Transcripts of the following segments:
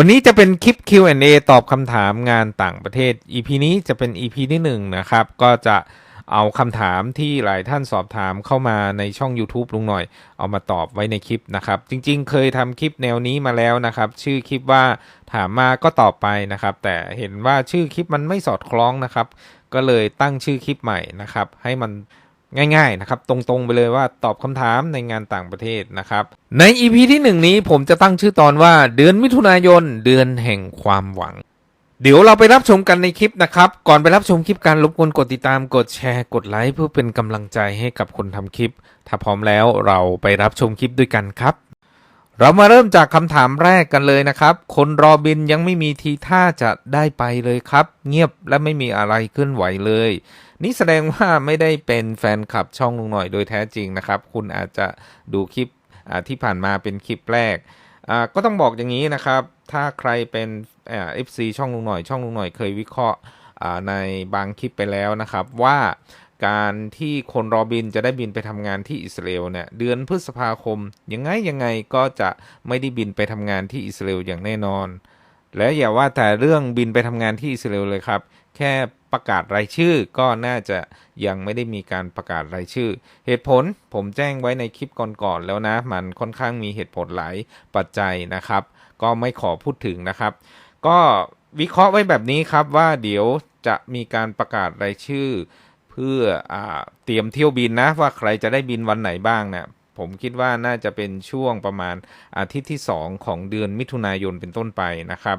วันนี้จะเป็นคลิป Q&A ตอบคำถามงานต่างประเทศ EP นี้จะเป็น EP ที่หนึ่งนะครับ ก็จะเอาคำถามที่หลายท่านสอบถามเข้ามาในช่อง YouTube ลุงหน่อย เอามาตอบไว้ในคลิปนะครับ จริงๆ เคยทำคลิปแนวนี้มาแล้วนะครับ ชื่อคลิปว่าถามมาก็ตอบไปนะครับ แต่เห็นว่าชื่อคลิปมันไม่สอดคล้องนะครับ ก็เลยตั้งชื่อคลิปใหม่นะครับ ให้มัน ง่ายๆนะครับตรงๆไปเลยว่าตอบคำถามในงานต่างประเทศนะครับ ใน EP ที่หนึ่งนี้ผมจะตั้งชื่อตอนว่าเดือนมิถุนายนเดือนแห่งความหวัง เดี๋ยวเราไปรับชมกันในคลิปนะครับ ก่อนไปรับชมคลิปการรบกวนกดติดตามกดแชร์กดไลค์เพื่อเป็นกำลังใจให้กับคนทำคลิป ถ้าพร้อมแล้วเราไปรับชมคลิปด้วยกันครับ เรามาเริ่มจากคำถามแรกกันเลยนะครับ คนรอบินยังไม่มีทีท่าจะได้ไปเลยครับ เงียบและไม่มีอะไรเคลื่อนไหวเลย นี่แสดงว่าไม่ได้เป็นแฟนคลับช่องลุงหน่อยโดยแท้จริงนะครับ คุณอาจจะดูคลิปที่ผ่านมาเป็นคลิปแรกก็ต้องบอกอย่างนี้นะครับ ถ้าใครเป็นเอฟซีช่องลุงหน่อย ช่องลุงหน่อยเคยวิเคราะห์ในบางคลิปไปแล้วนะครับว่าการที่คนรอบินจะได้บินไปทำงานที่อิสราเอลเนี่ยเดือนพฤษภาคม ยังไงยังไงก็จะไม่ได้บินไปทำงานที่อิสราเอลอย่างแน่นอน และอย่าว่าแต่เรื่องบินไปทำงานที่อิสราเอลเลยครับ แค่ประกาศรายชื่อก็น่าจะยังไม่ได้มีการประกาศรายชื่อ เหตุผลผมแจ้งไว้ในคลิปก่อนๆแล้วนะ มันค่อนข้างมีเหตุผลหลายปัจจัยนะครับ ก็ไม่ขอพูดถึงนะครับ ก็วิเคราะห์ไว้แบบนี้ครับว่าเดี๋ยวจะมีการประกาศรายชื่อ เพื่ออเตรียมเที่ยวบินนะว่าใครจะได้บินวันไหนบ้างเนี่ยผมคิดว่าน่าจะเป็นช่วงประมาณอาทิตย์ที่ 2 ของเดือนมิถุนายนเป็นต้นไปนะครับ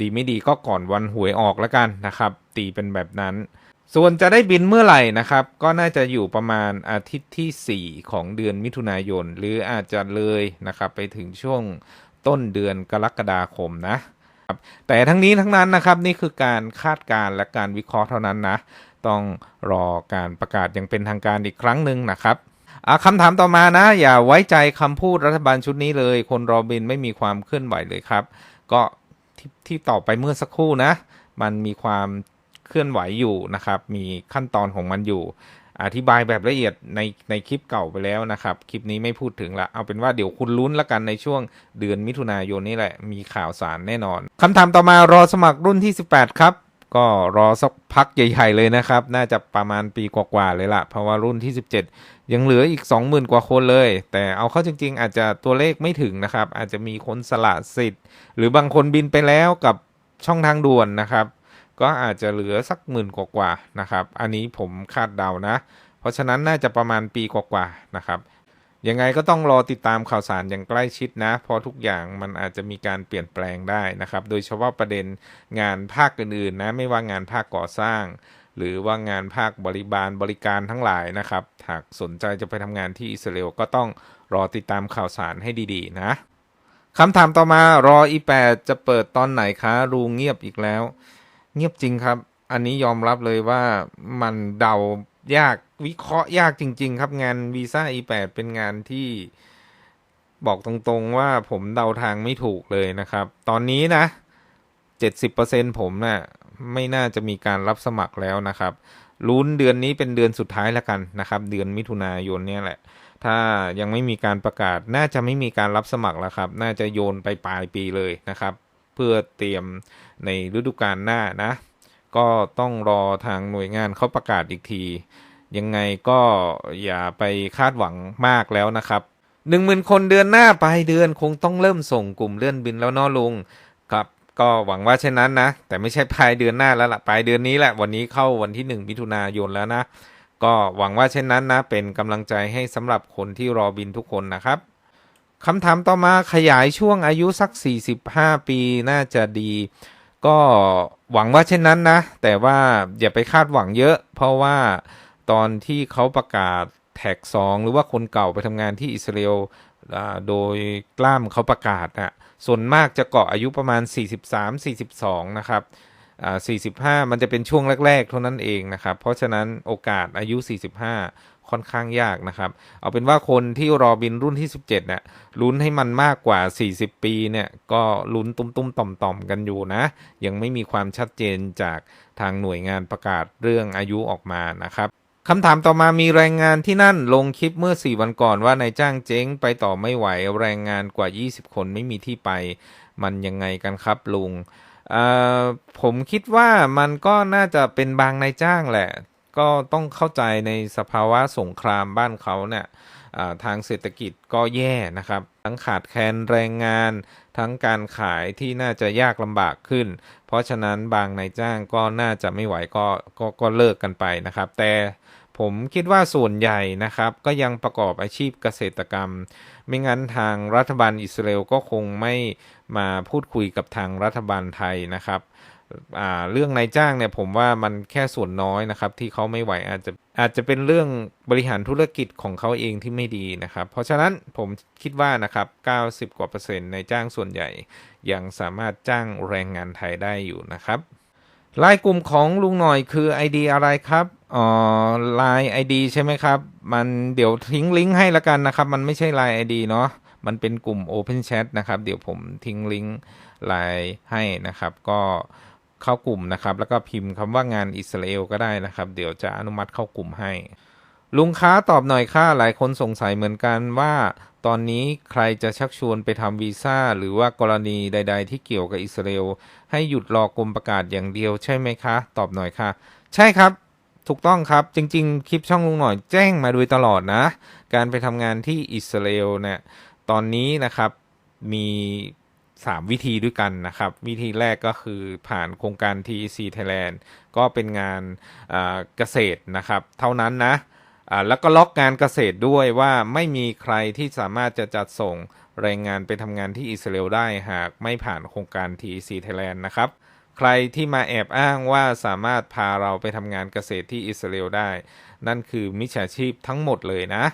ดีไม่ดีก็ก่อนวันหวยออกแล้วกันนะครับ ตีเป็นแบบนั้น ส่วนจะได้บินเมื่อไหร่นะครับ ก็น่าจะอยู่ประมาณอาทิตย์ที่ 4 ของเดือนมิถุนายน หรืออาจจะเลยนะครับ ไปถึงช่วงต้นเดือนกรกฎาคมนะครับแต่ทั้งนี้ทั้งนั้นนะครับนี่คือการคาดการณ์และการวิเคราะห์เท่านั้นนะ ต้องรอการประกาศอย่างเป็นทางการอีกครั้งหนึ่งนะครับคำถามต่อมานะ อย่าไว้ใจคำพูดรัฐบาลชุดนี้เลย คนรอบินไม่มีความเคลื่อนไหวเลยครับ ก็ ที่ที่ตอบไปเมื่อสักครู่นะ มันมีความเคลื่อนไหวอยู่นะครับ มีขั้นตอนของมันอยู่ อธิบายแบบละเอียดในในคลิปเก่าไปแล้วนะครับ คลิปนี้ไม่พูดถึงละ เอาเป็นว่าเดี๋ยวคุณลุ้นละกันในช่วงเดือนมิถุนายนนี่แหละ มีข่าวสารแน่นอนคำถามต่อมารอสมัครรุ่นที่ 18 ครับ ก็รอสักพักใหญ่ๆเลยนะครับ น่าจะประมาณปีกว่าๆเลยละเพราะว่ารุ่นที่ 17 ยังเหลืออีก 20,000 กว่าคนเลย แต่เอาเข้าจริง ๆ อาจจะตัวเลขไม่ถึงนะครับ อาจจะมีคนสละสิทธิ์ หรือบางคนบินไปแล้วกับช่องทางด่วนนะครับ ก็อาจจะเหลือสักหมื่นกว่าๆนะครับ อันนี้ผมคาดเดานะ เพราะฉะนั้นน่าจะประมาณปีกว่าๆนะครับ ยังไงก็ต้องรอติดตามข่าวสารอย่างใกล้ชิดนะ เพราะทุกอย่างมันอาจจะมีการเปลี่ยนแปลงได้นะครับ โดยเฉพาะประเด็นงานภาคอื่นๆนะ ไม่ว่างานภาคก่อสร้าง หรือว่างานภาคบริบาลบริการทั้งหลายนะครับ หากสนใจจะไปทำงานที่อิสราเอลก็ต้องรอติดตามข่าวสารให้ดีๆ นะคำถามต่อมารออีแปดจะเปิดตอนไหนคะ รูเงียบอีกแล้ว เงียบจริงครับ อันนี้ยอมรับเลยว่ามันเดา ยากวิเคราะห์ยากจริง ๆ ครับงานวีซ่า E8 เป็นงานที่บอกตรงๆว่าผมเดาทางไม่ถูกเลยนะครับ ตอนนี้นะ70%ผมนะ่ะไม่น่าจะมีการรับสมัครแล้วนะครับลุ้นเดือนนี้เป็นเดือนสุดท้ายแล้วกันนะครับ เดือนมิถุนายนเนี่ยแหละ ถ้ายังไม่มีการประกาศ น่าจะไม่มีการรับสมัครแล้วครับ น่าจะโยนไปปลายปีเลยนะครับ เพื่อเตรียมในฤดูกาลหน้านะ ก็ต้องรอทางหน่วยงานเขาประกาศอีกที ยังไงก็อย่าไปคาดหวังมากแล้วนะครับหนึ่งหมื่นคนเดือนหน้าปลายเดือนคงต้องเริ่มส่งกลุ่มเลื่อนบินแล้วเนอะลุงครับก็หวังว่าเช่นนั้นนะ แต่ไม่ใช่ปลายเดือนหน้าแล้วล่ะปลายเดือนนี้แหละวันนี้เข้าวันที่หนึ่งมิถุนายนแล้วนะ ก็หวังว่าเช่นนั้นนะ เป็นกำลังใจให้สำหรับคนที่รอบินทุกคนนะครับคำถามต่อมาขยายช่วงอายุสัก 45 ปีน่าจะดี ก็หวังว่าเช่นนั้นนะ แต่ว่าอย่าไปคาดหวังเยอะ เพราะว่าตอนที่เขาประกาศแท็กสองหรือว่าคนเก่าไปทำงานที่อิสราเอลโดยกล้ามเขาประกาศนะส่วนมากจะเกาะอายุประมาณ 43-42 นะครับอ่า45 มันจะเป็นช่วงแรก ๆ เท่านั้นเองนะครับ เพราะฉะนั้นโอกาสอายุ 45 ค่อนข้างยากนะครับ เอาเป็นว่าคนที่รอบินรุ่นที่ 17เนี่ยลุ้นให้มันมากกว่า 40 ปีเนี่ยก็ลุ้นตุ้มๆต่อมๆกันอยู่นะ ยังไม่มีความชัดเจนจากทางหน่วยงานประกาศเรื่องอายุออกมานะครับคำถามต่อมามีแรงงานที่นั่นลงคลิปเมื่อ 4 วันก่อนว่านายจ้างเจ๊งไปต่อไม่ไหวแรงงานกว่า 20 คนไม่มีที่ไป มันยังไงกันครับลุงผมคิดว่ามันก็น่าจะเป็นบางนายจ้างแหละ ก็ต้องเข้าใจในสภาวะสงครามบ้านเขาเนี่ยทางเศรษฐกิจก็แย่นะครับ ทั้งขาดแคลนแรงงาน ทั้งการขายที่น่าจะยากลำบากขึ้น เพราะฉะนั้นบางนายจ้างก็น่าจะไม่ไหวก็ก็ก็เลิกกันไปนะครับ แต่ผมคิดว่าส่วนใหญ่นะครับ ก็ยังประกอบอาชีพเกษตรกรรม ไม่งั้นทางรัฐบาลอิสราเอลก็คงไม่มาพูดคุยกับทางรัฐบาลไทยนะครับ เรื่องนายจ้างเนี่ยผมว่ามันแค่ส่วนน้อยนะครับ ที่เขาไม่ไหวอาจจะอาจจะเป็นเรื่องบริหารธุรกิจของเขาเองที่ไม่ดีนะครับ เพราะฉะนั้นผมคิดว่านะครับ 90 กว่าเปอร์เซ็นต์ในจ้างส่วนใหญ่ ยังสามารถจ้างแรงงานไทยได้อยู่นะครับไลน์กลุ่มของลุงหน่อยคือ ID อะไรครับอ๋อไลน์ ID ใช่ไหมครับ มันเดี๋ยวทิ้งลิงก์ให้ละกันนะครับ มันไม่ใช่ไลน์ ID เนาะมันเป็นกลุ่ม Open Chat นะครับ เดี๋ยวผมทิ้งลิงก์ไลน์ให้นะครับ ก็ เข้ากลุ่มนะครับ แล้วก็พิมพ์คำว่างานอิสราเอลก็ได้นะครับ เดี๋ยวจะอนุมัติเข้ากลุ่มให้ ลุงค้าตอบหน่อยค่ะหลายคนสงสัยเหมือนกันว่า ตอนนี้ใครจะชักชวนไปทำวีซ่า หรือว่ากรณีใด ๆ ที่เกี่ยวกับอิสราเอลให้หยุดรอกรมประกาศอย่างเดียวใช่ไหมคะ ตอบหน่อยค่ะ ใช่ครับถูกต้องครับจริงๆ คลิปช่องลุงหน่อยแจ้งมาโดยตลอดนะ การไปทำงานที่อิสราเอลเนี่ยตอนนี้นะครับมี 3 วิธีด้วยกันนะครับ วิธีแรกก็คือผ่านโครงการ TEC Thailand ก็เป็นงานเกษตรนะครับ เท่านั้นนะแล้วก็ล็อกงานเกษตรด้วยว่าไม่มีใครที่สามารถจะจัดส่งแรงงานไปทำงานที่อิสราเอลได้หากไม่ผ่านโครงการ TEC Thailand นะครับ ใครที่มาแอบอ้างว่าสามารถพาเราไปทำงานเกษตรที่อิสราเอลได้ นั่นคือมิจฉาชีพทั้งหมดเลยนะ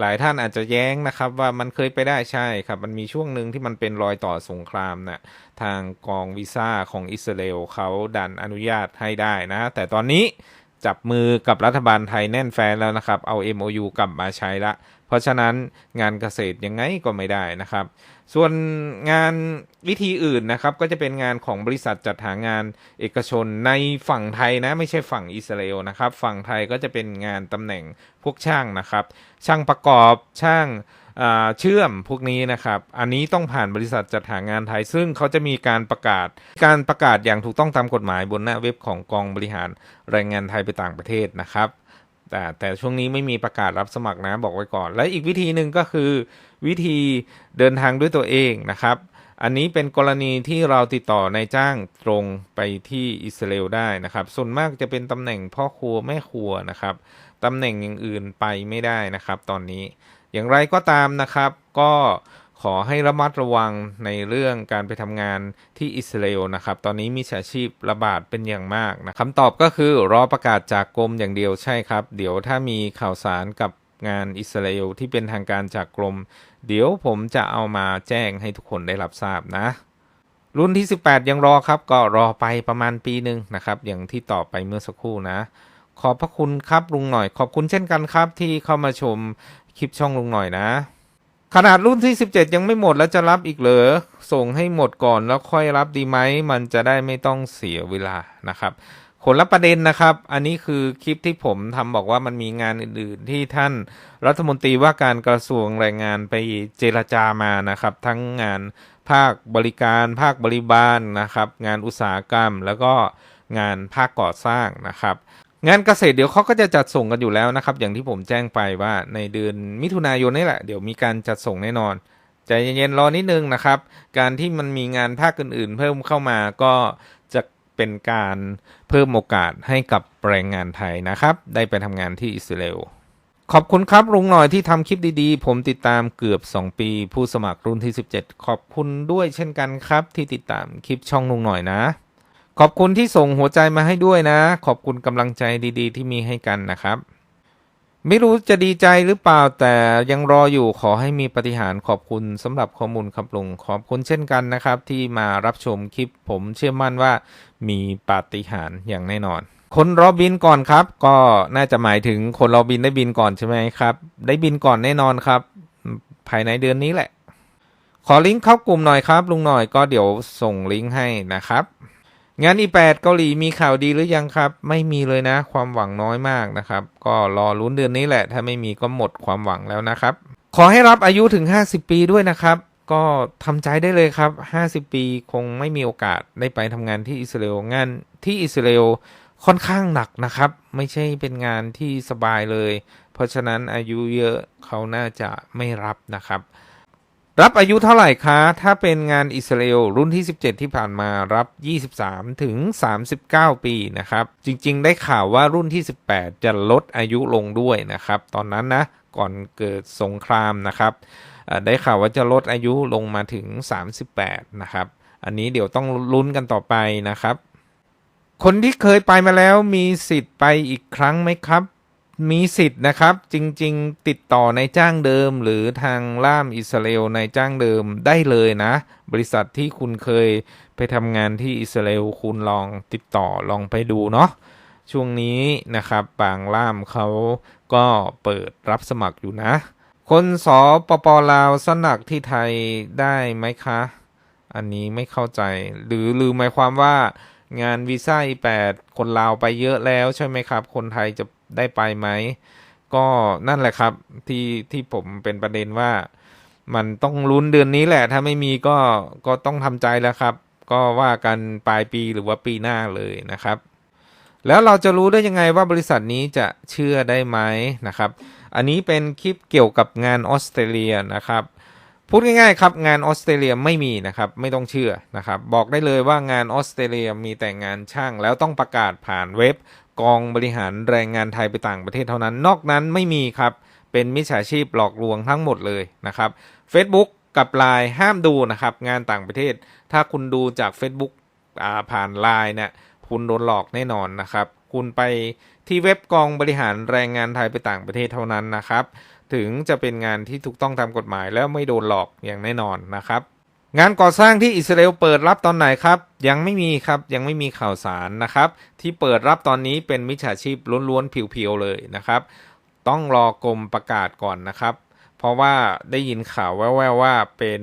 หลายท่านอาจจะแย้งนะครับว่ามันเคยไปได้ใช่ครับ มันมีช่วงหนึ่งที่มันเป็นรอยต่อสงครามนะ่ะทางกองวีซ่าของอิสราเอลเขาดันอนุญาตให้ได้นะ แต่ตอนนี้ จับมือกับรัฐบาลไทยแน่นแฟนแล้วนะครับ เอา MOU กลับมาใช้ละ เพราะฉะนั้นงานเกษตรยังไงก็ไม่ได้นะครับ ส่วนงานวิธีอื่นนะครับ ก็จะเป็นงานของบริษัทจัดหางานเอกชนในฝั่งไทยนะไม่ใช่ฝั่งอิสราเอลนะครับ ฝั่งไทยก็จะเป็นงานตำแหน่งพวกช่างนะครับ ช่างประกอบช่าง เชื่อมพวกนี้นะครับ อันนี้ต้องผ่านบริษัทจัดหางานไทย ซึ่งเขาจะมีการประกาศ การประกาศอย่างถูกต้องตามกฎหมายบนหน้าเว็บของกองบริหารแรงงานไทยไปต่างประเทศนะครับ แต่แต่ช่วงนี้ไม่มีประกาศรับสมัครนะบอกไว้ก่อน และอีกวิธีหนึ่งก็คือ วิธีเดินทางด้วยตัวเองนะครับ อันนี้เป็นกรณีที่เราติดต่อนายจ้างตรงไปที่อิสราเอลได้นะครับ ส่วนมากจะเป็นตำแหน่งพ่อครัวแม่ครัวนะครับตำแหน่งอย่างอื่นไปไม่ได้นะครับ ตอนนี้ อย่างไรก็ตามนะครับก็ขอให้ระมัดระวังในเรื่องการไปทำงานที่อิสราเอลนะครับ ตอนนี้มีฉาชีพระบาดเป็นอย่างมากนะคำตอบก็คือรอประกาศจากกรมอย่างเดียวใช่ครับ เดี๋ยวถ้ามีข่าวสารกับงานอิสราเอลที่เป็นทางการจากกรม เดี๋ยวผมจะเอามาแจ้งให้ทุกคนได้รับทราบนะ รุ่นที่ 18 ยังรอครับ ก็รอไปประมาณปีหนึ่งนะครับ อย่างที่ตอบไปเมื่อสักครู่นะ ขอบพระคุณครับลุงหน่อย ขอบคุณเช่นกันครับที่เข้ามาชมคลิปช่องลุงหน่อยนะ ขนาดรุ่นที่ 17 ยังไม่หมดแล้วจะรับอีกเหรอส่งให้หมดก่อนแล้วค่อยรับดีไหมมันจะได้ไม่ต้องเสียเวลานะครับคนละประเด็นนะครับ อันนี้คือคลิปที่ผมทำบอกว่ามันมีงานอื่นๆ ที่ท่านรัฐมนตรีว่าการกระทรวงแรงงานไปเจรจามานะครับ ทั้งงานภาคบริการ ภาคบริบาลนะครับ งานอุตสาหกรรม แล้วก็งานภาคก่อสร้างนะครับ งานเกษตรเดี๋ยวเขาก็จะจัดส่งกันอยู่แล้วนะครับ อย่างที่ผมแจ้งไปว่าในเดือนมิถุนายนนี่แหละ เดี๋ยวมีการจัดส่งแน่นอนใจเย็นๆรอนิดนึงนะครับ การที่มันมีงานภาคอื่นๆ เพิ่มเข้ามาก็จะเป็นการเพิ่มโอกาสให้กับแรงงานไทยนะครับ ได้ไปทำงานที่อิสราเอลขอบคุณครับลุงหน่อยที่ทำคลิปดีๆ ผมติดตามเกือบ 2 ปี ผู้สมัครรุ่นที่ 17 ขอบคุณด้วยเช่นกันครับ ที่ติดตามคลิปช่องลุงหน่อยนะ ขอบคุณที่ส่งหัวใจมาให้ด้วยนะ ขอบคุณกำลังใจดี ๆ ที่มีให้กันนะครับ ไม่รู้จะดีใจหรือเปล่าแต่ยังรออยู่ขอให้มีปฏิหารย์ขอบคุณสำหรับข้อมูลครับลุงขอบคุณเช่นกันนะครับ ที่มารับชมคลิปผมเชื่อมั่นว่ามีปาฏิหาริย์อย่างแน่นอนคนรอบินก่อนครับ ก็น่าจะหมายถึงคนรอบินได้บินก่อนใช่ไหมครับ ได้บินก่อนแน่นอนครับ ภายในเดือนนี้แหละ ขอลิงก์เข้ากลุ่มหน่อยครับ ลุงหน่อยก็เดี๋ยวส่งลิงก์ให้นะครับ งานอีแปดเกาหลีมีข่าวดีหรือยังครับ ไม่มีเลยนะ ความหวังน้อยมากนะครับ ก็รอลุ้นเดือนนี้แหละ ถ้าไม่มีก็หมดความหวังแล้วนะครับ ขอให้รับอายุถึง 50 ปีด้วยนะครับ ก็ทำใจได้เลยครับ 50 ปีคงไม่มีโอกาสได้ไปทำงานที่อิสราเอลงานที่อิสราเอลค่อนข้างหนักนะครับ ไม่ใช่เป็นงานที่สบายเลย เพราะฉะนั้นอายุเยอะเขาน่าจะไม่รับนะครับ รับอายุเท่าไหร่คะ ถ้าเป็นงานอิสราเอลรุ่นที่ 17 ที่ผ่านมารับ 23 ถึง 39 ปีนะครับ จริงๆ ได้ข่าวว่ารุ่นที่ 18 จะลดอายุลงด้วยนะครับ ตอนนั้นนะ ก่อนเกิดสงครามนะครับ ได้ข่าวว่าจะลดอายุลงมาถึง 38 นะครับ อันนี้เดี๋ยวต้องลุ้นกันต่อไปนะครับ คนที่เคยไปมาแล้วมีสิทธิ์ไปอีกครั้งไหมครับ มีสิทธิ์นะครับจริง ๆ ติดต่อในจ้างเดิม หรือทางล่ามอิสราเอลในจ้างเดิมได้เลยนะ บริษัทที่คุณเคยไปทำงานที่อิสราเอลคุณลองติดต่อลองไปดูเนาะช่วงนี้นะครับบางล่ามเขาก็เปิดรับสมัครอยู่นะ คนสปปลาวสมัครที่ไทยได้ไหมคะ อันนี้ไม่เข้าใจ หรือหรือหมายความว่างานวีซ่าอีแปดคนลาวไปเยอะแล้วใช่ไหมครับ คนไทยจะ ได้ไปไหม ก็นั่นแหละครับที่ที่ผมเป็นประเด็นว่า มันต้องลุ้นเดือนนี้แหละ ถ้าไม่มีก็ก็ต้องทำใจแล้วครับ ก็ว่ากันปลายปีหรือว่าปีหน้าเลยนะครับ แล้วเราจะรู้ได้ยังไงว่าบริษัทนี้จะเชื่อได้ไหมนะครับ อันนี้เป็นคลิปเกี่ยวกับงานออสเตรเลียนะครับ พูดง่ายๆครับงานออสเตรเลียไม่มีนะครับไม่ต้องเชื่อนะครับบอกได้เลยว่างานออสเตรเลียมีแต่งานช่าง แล้วต้องประกาศผ่านเว็บ กองบริหารแรงงานไทยไปต่างประเทศเท่านั้น นอกนั้นไม่มีครับเป็นมิจฉาชีพหลอกลวงทั้งหมดเลยนะครับ Facebook กับ Line ห้ามดูนะครับงานต่างประเทศ ถ้าคุณดูจาก Facebook าผ่าน Line เนี่ยคุณโดนหลอกแน่นอนนะครับ คุณไปที่เว็บกองบริหารแรงงานไทยไปต่างประเทศเท่านั้นนะครับ ถึงจะเป็นงานที่ถูกต้องตามกฎหมายแล้วไม่โดนหลอกอย่างแน่นอนนะครับ งานก่อสร้างที่อิสราเอลเปิดรับตอนไหนครับ ยังไม่มีครับยังไม่มีข่าวสารนะครับ ที่เปิดรับตอนนี้เป็นมิจฉาชีพล้วนๆเพียวๆเลยนะครับ ต้องรอกรมประกาศก่อนนะครับ เพราะว่าได้ยินข่าวแว่วๆว่าเป็น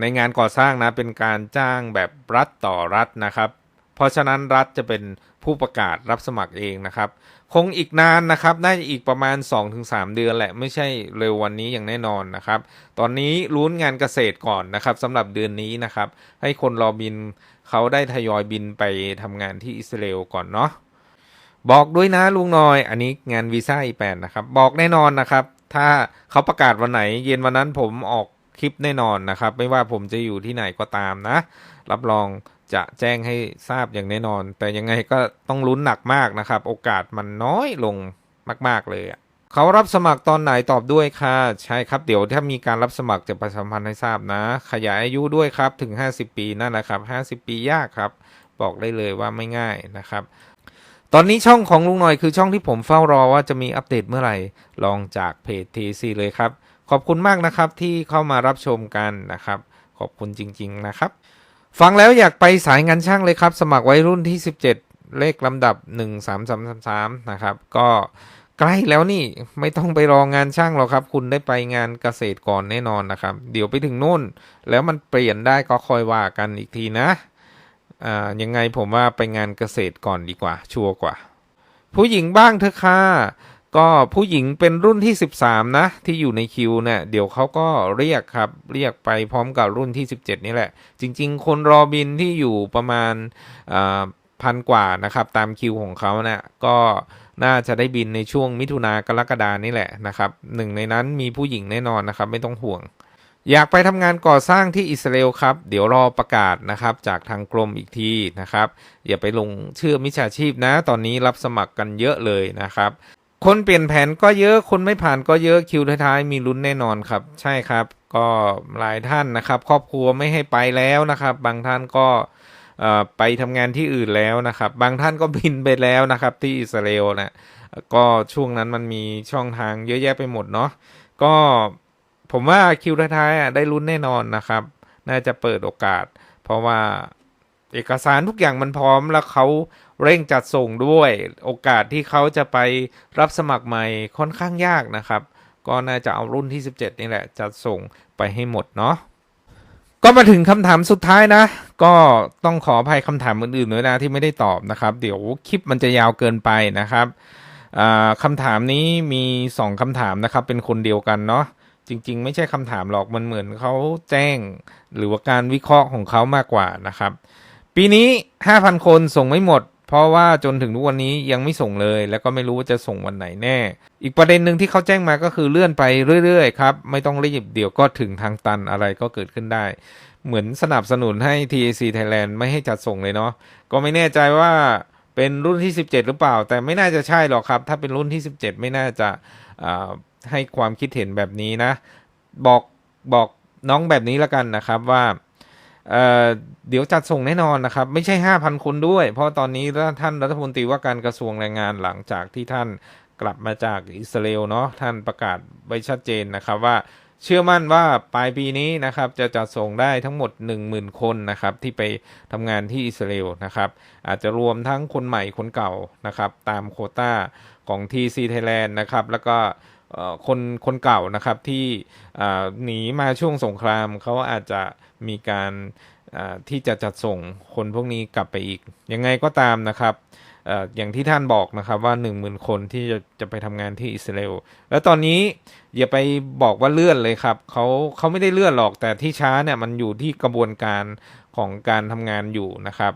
ในงานก่อสร้างนะเป็นการจ้างแบบรัฐต่อรัฐนะครับ เพราะฉะนั้นรัฐจะเป็นผู้ประกาศรับสมัครเองนะครับ คงอีกนานนะครับ น่าจะอีกประมาณ 2-3 เดือนแหละ ไม่ใช่เร็ววันนี้อย่างแน่นอนนะครับ ตอนนี้ลุ้นงานเกษตรก่อนนะครับสำหรับเดือนนี้นะครับ ให้คนรอบินเขาได้ทยอยบินไปทำงานที่อิสราเอลก่อนเนาะบอกด้วยนะลุงน้อย อันนี้งานวีซ่าอีแปดนะครับ บอกแน่นอนนะครับ ถ้าเขาประกาศวันไหน เย็นวันนั้นผมออกคลิปแน่นอนนะครับ ไม่ว่าผมจะอยู่ที่ไหนก็ตามนะ รับรอง จะแจ้งให้ทราบอย่างแน่นอน แต่ยังไงก็ต้องลุ้นหนักมากนะครับ โอกาสมันน้อยลงมาก ๆ เลยเขารับสมัครตอนไหนตอบด้วยค่ะ ใช่ครับ เดี๋ยวถ้ามีการรับสมัครจะประชาสัมพันธ์ให้ทราบนะ ขยายอายุด้วยครับถึง 50 ปีนั่นแหละครับ 50 ปียากครับ บอกได้เลยว่าไม่ง่ายนะครับ ตอนนี้ช่องของลุงหน่อยคือช่องที่ผมเฝ้ารอว่าจะมีอัปเดตเมื่อไหร่ ลองจากเพจ TC เลยครับ ขอบคุณมากนะครับที่เข้ามารับชมกันนะครับ ขอบคุณจริง ๆ นะครับ ฟังแล้วอยากไปสายงานช่างเลยครับ สมัครไว้รุ่นที่ 17 เลขลำดับ 13333 นะครับ ก็ใกล้แล้วนี่ไม่ต้องไปรองานช่างหรอกครับ คุณได้ไปงานเกษตรก่อนแน่นอนนะครับ เดี๋ยวไปถึงนู่น แล้วมันเปลี่ยนได้ก็คอยว่ากันอีกทีนะอ่ายังไงผมว่าไปงานเกษตรก่อนดีกว่า ชัวร์กว่า ผู้หญิงบ้างเถอะค่ะ ก็ผู้หญิงเป็นรุ่นที่ 13 นะ ที่อยู่ในคิวเนี่ยเดี๋ยวเขาก็เรียกครับ เรียกไปพร้อมกับรุ่นที่ 17 นี่แหละ จริง ๆ คนรอบินที่อยู่ประมาณพันกว่านะครับ ตามคิวของเขาเนี่ยก็น่าจะได้บินในช่วงมิถุนากรกฎานี่แหละนะครับหนึ่งในนั้นมีผู้หญิงแน่นอนนะครับ ไม่ต้องห่วง อยากไปทำงานก่อสร้างที่อิสราเอลครับ เดี๋ยวรอประกาศนะครับ จากทางกรมอีกทีนะครับ อย่าไปลงเชื่อมิจฉาชีพนะ ตอนนี้รับสมัครกันเยอะเลยนะครับ คนเปลี่ยนแผนก็เยอะ คนไม่ผ่านก็เยอะคิวท้ายๆมีลุ้นแน่นอนครับ ใช่ครับ ก็หลายท่านนะครับ ครอบครัวไม่ให้ไปแล้วนะครับ บางท่านก็ไปทำงานที่อื่นแล้วนะครับ บางท่านก็บินไปแล้วนะครับ ที่อิสราเอลนะก็ช่วงนั้นมันมีช่องทางเยอะแยะไปหมดเนาะก็ผมว่าคิวท้ายๆอะได้ลุ้นแน่นอนนะครับ น่าจะเปิดโอกาส เพราะว่าเอกสารทุกอย่างมันพร้อมแล้วเขา เร่งจัดส่งด้วย โอกาสที่เขาจะไปรับสมัครใหม่ค่อนข้างยากนะครับ ก็น่าจะเอารุ่นที่ 17 นี่แหละ จัดส่งไปให้หมดเนาะก็มาถึงคำถามสุดท้ายนะ ก็ต้องขออภัยคำถามอื่นๆด้วยนะที่ไม่ได้ตอบนะครับ เดี๋ยวคลิปมันจะยาวเกินไปนะครับคำถามนี้มีสองคำถามนะครับ เป็นคนเดียวกันเนาะจจริง ๆ ไม่ใช่คำถามหรอกมันเหมือนเขาแจ้ง หรือว่าการวิเคราะห์ของเขามากกว่านะครับ ปีนี้ 5,000 คนส่งไม่หมด เพราะว่าจนถึงทุกวันนี้ยังไม่ส่งเลย แล้วก็ไม่รู้ว่าจะส่งวันไหนแน่ อีกประเด็นหนึ่งที่เขาแจ้งมาก็คือเลื่อนไปเรื่อยๆครับ ไม่ต้องรีบเดี๋ยวก็ถึงทางตันอะไรก็เกิดขึ้นได้ เหมือนสนับสนุนให้ TAC Thailand ไม่ให้จัดส่งเลยเนาะก็ไม่แน่ใจว่าเป็นรุ่นที่ 17 หรือเปล่า แต่ไม่น่าจะใช่หรอกครับ ถ้าเป็นรุ่นที่ 17 ไม่น่าจะาให้ความคิดเห็นแบบนี้นะ บอกบอกน้องแบบนี้แล้วกันนะครับว่า เเดี๋ยวจัดส่งแน่นอนนะครับ ไม่ใช่ 5,000 คนด้วย เพราะตอนนี้ท่านรัฐมนตรีว่าการกระทรวงแรงงานหลังจากที่ท่านกลับมาจากอิสราเอลเนาะท่านประกาศไว้ชัดเจนนะครับว่าเชื่อมั่นว่าปลายปีนี้นะครับจะจัดส่งได้ทั้งหมด 10,000 คนนะครับที่ไปทำงานที่อิสราเอลนะครับ อาจจะรวมทั้งคนใหม่คนเก่านะครับ ตามโคต้าของ TC Thailand นะครับ แล้วก็ คนคนเก่านะครับที่หนีมาช่วงสงครามเขาอาจจะมีการที่จะจัดส่งคนพวกนี้กลับไปอีก ยังไงก็ตามนะครับออย่างที่ท่านบอกนะครับว่า 10,000 คนที่จะจะไปทำงานที่อิสราเอลแล้วตอนนี้อย่าไปบอกว่าเลื่อนเลยครับเขาเขาไม่ได้เลื่อนหรอกแต่ที่ช้าเนี่ยมันอยู่ที่กระบวนการของการทำงานอยู่นะครับ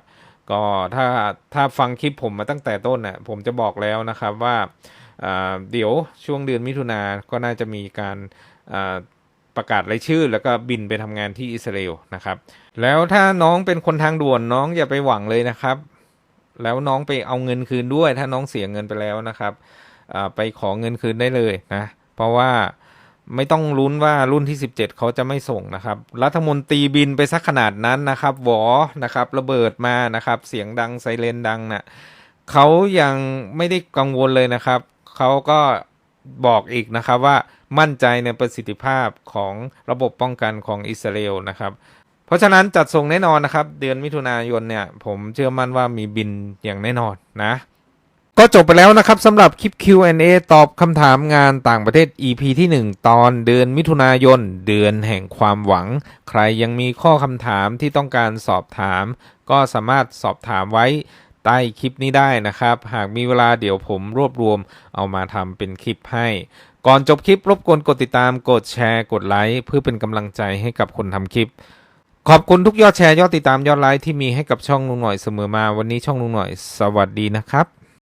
ก็ถ้าถ้าฟังคลิปผมมาตั้งแต่ต้นน่ะผมจะบอกแล้วนะครับว่า เดี๋ยวช่วงเดือนมิถุนาก็น่าจะมีการประกาศรายชื่อ แล้วก็บินไปทำงานที่อิสราเอลนะครับ แล้วถ้าน้องเป็นคนทางด่วนน้องอย่าไปหวังเลยนะครับ แล้วน้องไปเอาเงินคืนด้วย ถ้าน้องเสียเงินไปแล้วนะครับไปขอเงินคืนได้เลยนะเพราะว่าไม่ต้องลุ้นว่ารุ่นที่ 17 เขาจะไม่ส่งนะครับ รัฐมนตรีบินไปสักขนาดนั้นนะครับหวอนะครับระเบิดมานะครับ เสียงดังไซเรนดังนะ่ะเขายังไม่ได้กังวลเลยนะครับ เขาก็บอกอีกนะครับว่ามั่นใจในประสิทธิภาพของระบบป้องกันของอิสราเอลนะครับ เพราะฉะนั้นจัดส่งแน่นอนนะครับ เดือนมิถุนายนเนี่ย ผมเชื่อมั่นว่ามีบินอย่างแน่นอนนะ ก็จบไปแล้วนะครับสำหรับคลิป Q&A ตอบคำถามงานต่างประเทศ EP ที่ 1 ตอนเดือนมิถุนายน เดือนแห่งความหวัง ใครยังมีข้อคำถามที่ต้องการสอบถาม ก็สามารถสอบถามไว้ ใต้คลิปนี้ได้นะครับ หากมีเวลาเดี๋ยวผมรวบรวมเอามาทำเป็นคลิปให้ ก่อนจบคลิปรบกวนกดติดตามกดแชร์กดไลค์เพื่อเป็นกำลังใจให้กับคนทำคลิป ขอบคุณทุกยอดแชร์ยอดติดตามยอดไลค์ที่มีให้กับช่องลุงหน่อยเสมอมาวันนี้ช่องลุงหน่อย สวัสดีนะครับ